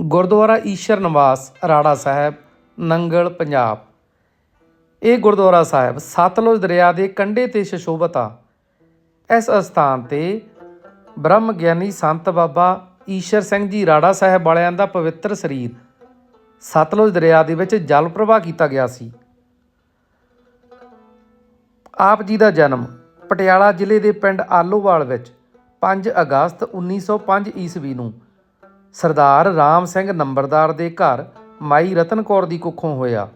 ਗੁਰਦੁਆਰਾ ਈਸ਼ਰ ਨਿਵਾਸ, ਰਾੜਾ ਸਾਹਿਬ, ਨੰਗਲ, ਪੰਜਾਬ। ਇਹ ਗੁਰਦੁਆਰਾ ਸਾਹਿਬ ਸਤਲੁਜ ਦਰਿਆ ਦੇ ਕੰਢੇ ਤੇ ਸ਼ਸ਼ੋਭਤ ਆ। ਇਸ ਅਸਥਾਨ ਤੇ ਬ੍ਰਹਮ ਗਿਆਨੀ ਸੰਤ ਬਾਬਾ ਈਸ਼ਰ ਸਿੰਘ ਜੀ ਰਾੜਾ ਸਾਹਿਬ ਵਾਲਿਆਂ ਦਾ ਪਵਿੱਤਰ ਸਰੀਰ ਸਤਲੁਜ ਦਰਿਆ ਦੇ ਵਿੱਚ ਜਲ ਪ੍ਰਵਾਹ ਕੀਤਾ ਗਿਆ ਸੀ। ਆਪ ਜੀ ਦਾ ਜਨਮ ਪਟਿਆਲਾ ਜ਼ਿਲ੍ਹੇ ਦੇ ਪਿੰਡ ਆਲੋਵਾਲ ਵਿੱਚ 5 ਅਗਸਤ 1905 ਈਸਵੀ ਨੂੰ ਸਰਦਾਰ ਰਾਮ ਸਿੰਘ ਨੰਬਰਦਾਰ ਦੇ ਘਰ ਮਾਈ ਰਤਨ ਕੌਰ ਦੀ ਕੁੱਖੋਂ ਹੋਇਆ।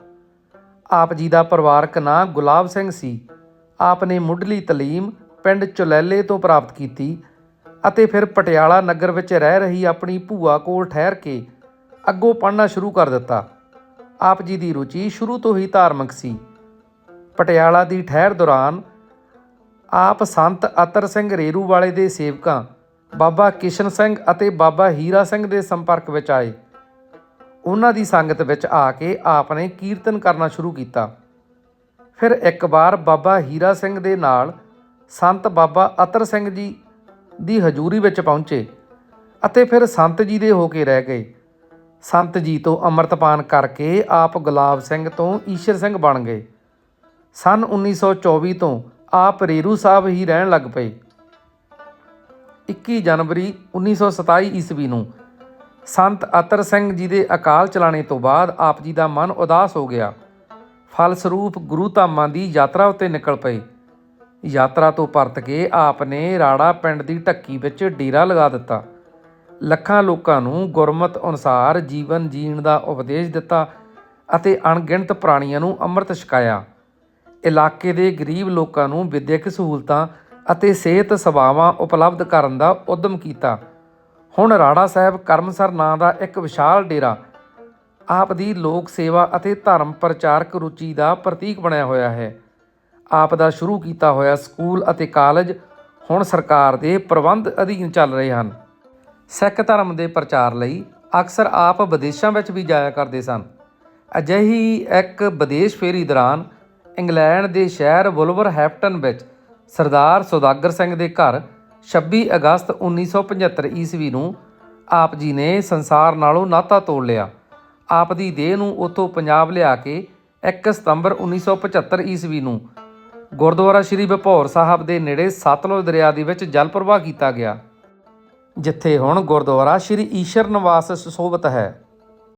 ਆਪ ਜੀ ਦਾ ਪਰਿਵਾਰਕ ਨਾਂ ਗੁਲਾਬ ਸਿੰਘ ਸੀ। ਆਪ ਨੇ ਮੁੱਢਲੀ ਤਾਲੀਮ ਪਿੰਡ ਚੁਲੈਲੇ ਤੋਂ ਪ੍ਰਾਪਤ ਕੀਤੀ ਅਤੇ ਫਿਰ ਪਟਿਆਲਾ ਨਗਰ ਵਿੱਚ ਰਹਿ ਰਹੀ ਆਪਣੀ ਭੂਆ ਕੋਲ ਠਹਿਰ ਕੇ ਅੱਗੋਂ ਪੜ੍ਹਨਾ ਸ਼ੁਰੂ ਕਰ ਦਿੱਤਾ। ਆਪ ਜੀ ਦੀ ਰੁਚੀ ਸ਼ੁਰੂ ਤੋਂ ਹੀ ਧਾਰਮਿਕ ਸੀ। ਪਟਿਆਲਾ ਦੀ ਠਹਿਰ ਦੌਰਾਨ ਆਪ ਸੰਤ ਅਤਰ ਸਿੰਘ ਰੇਰੂ ਵਾਲੇ ਦੇ ਸੇਵਕਾਂ ਬਾਬਾ ਕਿਸ਼ਨ ਸਿੰਘ ਅਤੇ ਬਾਬਾ ਹੀਰਾ ਸਿੰਘ ਦੇ ਸੰਪਰਕ ਵਿੱਚ ਆਏ। ਉਹਨਾਂ ਦੀ ਸੰਗਤ ਵਿੱਚ ਆ ਕੇ ਆਪ ਨੇ ਕੀਰਤਨ ਕਰਨਾ ਸ਼ੁਰੂ ਕੀਤਾ। ਫਿਰ ਇੱਕ ਵਾਰ ਬਾਬਾ ਹੀਰਾ ਸਿੰਘ ਦੇ ਨਾਲ ਸੰਤ ਬਾਬਾ ਅਤਰ ਸਿੰਘ ਜੀ ਦੀ ਹਜ਼ੂਰੀ ਵਿੱਚ ਪਹੁੰਚੇ ਅਤੇ ਫਿਰ ਸੰਤ ਜੀ ਦੇ ਹੋ ਕੇ ਰਹਿ ਗਏ। ਸੰਤ ਜੀ ਤੋਂ ਅੰਮ੍ਰਿਤਪਾਨ ਕਰਕੇ ਆਪ ਗੁਲਾਬ ਸਿੰਘ ਤੋਂ ਈਸ਼ਰ ਸਿੰਘ ਬਣ ਗਏ। ਸਨ 1924 ਤੋਂ ਆਪ ਰੇਰੂ ਸਾਹਿਬ ਹੀ ਰਹਿਣ ਲੱਗ ਪਏ। 21 ਜਨਵਰੀ 1927 ਈਸਵੀ ਨੂੰ ਸੰਤ ਅਤਰ ਸਿੰਘ ਜੀ ਦੇ ਅਕਾਲ ਚਲਾਣੇ ਤੋਂ ਬਾਅਦ ਆਪ ਜੀ ਦਾ ਮਨ ਉਦਾਸ ਹੋ ਗਿਆ। ਫਲਸਰੂਪ ਗੁਰੂ ਧਾਮਾਂ ਦੀ ਯਾਤਰਾ ਉੱਤੇ ਨਿਕਲ ਪਏ। ਯਾਤਰਾ ਤੋਂ ਪਰਤ ਕੇ ਆਪ ਨੇ ਰਾੜਾ ਪਿੰਡ ਦੀ ਢੱਕੀ ਵਿੱਚ ਡੇਰਾ ਲਗਾ ਦਿੱਤਾ। ਲੱਖਾਂ ਲੋਕਾਂ ਨੂੰ ਗੁਰਮਤ ਅਨੁਸਾਰ ਜੀਵਨ ਜੀਣ ਦਾ ਉਪਦੇਸ਼ ਦਿੱਤਾ ਅਤੇ ਅਣਗਿਣਤ ਪ੍ਰਾਣੀਆਂ ਨੂੰ ਅੰਮ੍ਰਿਤ ਛਕਾਇਆ। ਇਲਾਕੇ ਦੇ ਗਰੀਬ ਲੋਕਾਂ ਨੂੰ ਵਿਦਿਅਕ ਸਹੂਲਤਾਂ ਅਤੇ ਸਿਹਤ ਸੇਵਾਵਾਂ ਉਪਲਬਧ ਕਰਨ ਦਾ ਉਦਮ ਕੀਤਾ। ਹੁਣ ਰਾੜਾ ਸਾਹਿਬ ਕਰਮਸਰ ਨਾਂ ਦਾ ਇੱਕ ਵਿਸ਼ਾਲ ਡੇਰਾ, ਆਪ ਦੀ ਲੋਕ ਸੇਵਾ ਅਤੇ ਧਰਮ ਪ੍ਰਚਾਰਕ ਰੁਚੀ ਦਾ ਪ੍ਰਤੀਕ ਬਣਿਆ ਹੋਇਆ ਹੈ। ਆਪ ਦਾ ਸ਼ੁਰੂ ਕੀਤਾ ਹੋਇਆ ਸਕੂਲ ਅਤੇ ਕਾਲਜ ਹੁਣ ਸਰਕਾਰ ਦੇ ਪ੍ਰਬੰਧ ਅਧੀਨ ਚੱਲ ਰਹੇ ਹਨ। ਸਿੱਖ ਧਰਮ ਦੇ ਪ੍ਰਚਾਰ ਲਈ ਅਕਸਰ ਆਪ ਵਿਦੇਸ਼ਾਂ ਵਿੱਚ ਵੀ ਜਾਇਆ ਕਰਦੇ ਸਨ। ਅਜਿਹੀ ਇੱਕ ਵਿਦੇਸ਼ ਫੇਰੀ ਦੌਰਾਨ ਇੰਗਲੈਂਡ ਦੇ ਸ਼ਹਿਰ ਵੁਲਵਰਹੈਂਪਟਨ ਵਿੱਚ ਸਰਦਾਰ ਸੁਦਾਗਰ ਸਿੰਘ ਦੇ ਘਰ 26 ਅਗਸਤ 1975 ਈਸਵੀ ਨੂੰ ਆਪ ਜੀ ਨੇ ਸੰਸਾਰ ਨਾਲੋਂ ਨਾਤਾ ਤੋੜ ਲਿਆ। ਆਪ ਦੀ ਦੇਹ ਨੂੰ ਉੱਥੋਂ ਪੰਜਾਬ ਲਿਆ ਕੇ 1 ਸਤੰਬਰ 1975 ਈਸਵੀ ਨੂੰ ਗੁਰਦੁਆਰਾ ਸ੍ਰੀ ਬਪੌਰ ਸਾਹਿਬ ਦੇ ਨੇੜੇ ਸਤਲੁਜ ਦਰਿਆ ਦੇ ਵਿੱਚ ਜਲ ਪ੍ਰਵਾਹ ਕੀਤਾ ਗਿਆ, ਜਿੱਥੇ ਹੁਣ ਗੁਰਦੁਆਰਾ ਸ੍ਰੀ ਈਸ਼ਰ ਨਿਵਾਸ ਸੁਸ਼ੋਭਿਤ ਹੈ।